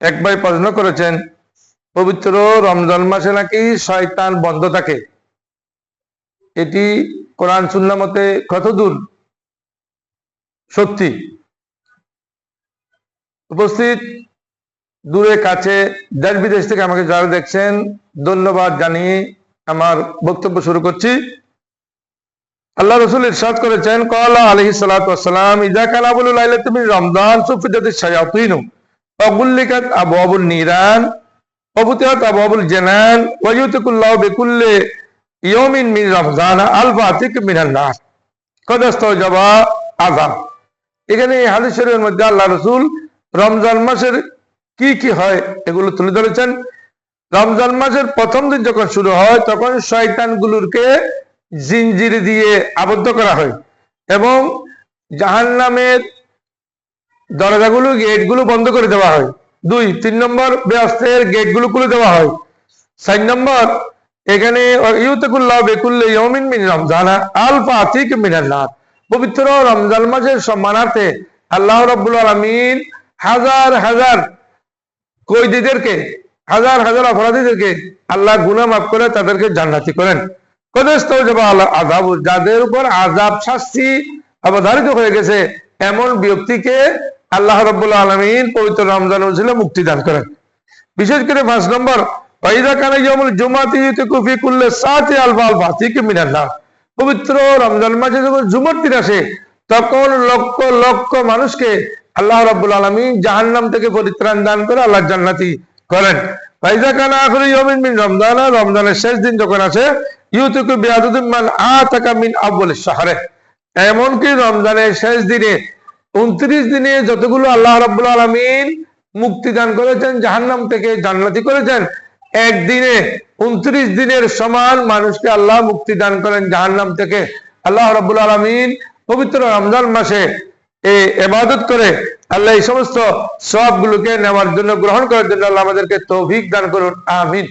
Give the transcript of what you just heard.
এক ভাই প্রশ্ন করেছেন, পবিত্র রমজান মাসে নাকি শয়তান বন্ধ থাকে? এটি কোরআন সুন্না মতে কতদূর? সত্যি। উপস্থিত, দূরে, কাছে, দেশ বিদেশ থেকে আমাকে যারা দেখছেন, ধন্যবাদ জানিয়ে আমার বক্তব্য শুরু করছি। আল্লাহ রসুল ইরশাদ করেছেন, কলা আলহি সালাম ইজা কালাবুল তুমি রমজান অগুল্লিকাত আবু আবুল নিরান জেনান ইয়মিন মিন রমজান এখানে এই মধ্যে আল্লাহ রসুল রমজান মাসের কি কি হয় এগুলো তুলে ধরেছেন। রমজান মাসের প্রথম দিন যখন শুরু হয়, তখন শয়তান জিনজির দিয়ে আবদ্ধ করা হয় এবং জাহান নামের দরজাগুলো, গেটগুলো বন্ধ করে দেওয়া হয়। দুই, তিন নম্বর ব্যস্তের গেটগুলো খুলে দেওয়া হয়। চার নম্বর, এখানে পবিত্র রমজান মাসের সম্মানার্থে আল্লাহ রব্বুল আলমিন হাজার হাজার কৈদিদেরকে হাজার হাজার অপরাধীদেরকে আল্লাহ গুনা মাফ করে তাদেরকে জান্নাতি করেন। যাদের উপর আজাব শাস্তি অবধারিত হয়ে গেছে, এমন ব্যক্তিকে আল্লাহ আলমিন পবিত্র রমজান মুক্তি দান করেন। বিশেষ করে পাঁচ নম্বর পবিত্র রমজান মাসে যখন জুমর দিন আসে, তখন লক্ষ লক্ষ মানুষকে আল্লাহ রব্বুল আলমী জাহান্নাম থেকে পরিত্রাণ দান করে আল্লাহ জান্নাতি করেন। রমজানের শেষ দিন যখন আছে মিন এমনকি রমজানের শেষ দিনে, উনত্রিশ দিনে যতগুলো আল্লাহ রব্বুল আলমিন মুক্তি দান করেছেন, জাহান্নাম থেকে জান্নাতি করেছেন, একদিনে উনত্রিশ দিনের সমান মানুষকে আল্লাহ মুক্তি দান করেন জাহান্নাম থেকে। আল্লাহ রব্বুল আলমিন পবিত্র রমজান মাসে এই এবাদত করে আল্লাহ এই সমস্ত সবগুলোকে নেওয়ার জন্য, গ্রহণ করার জন্য আল্লাহ আমাদেরকে তৌফিক দান করুন, আমিন।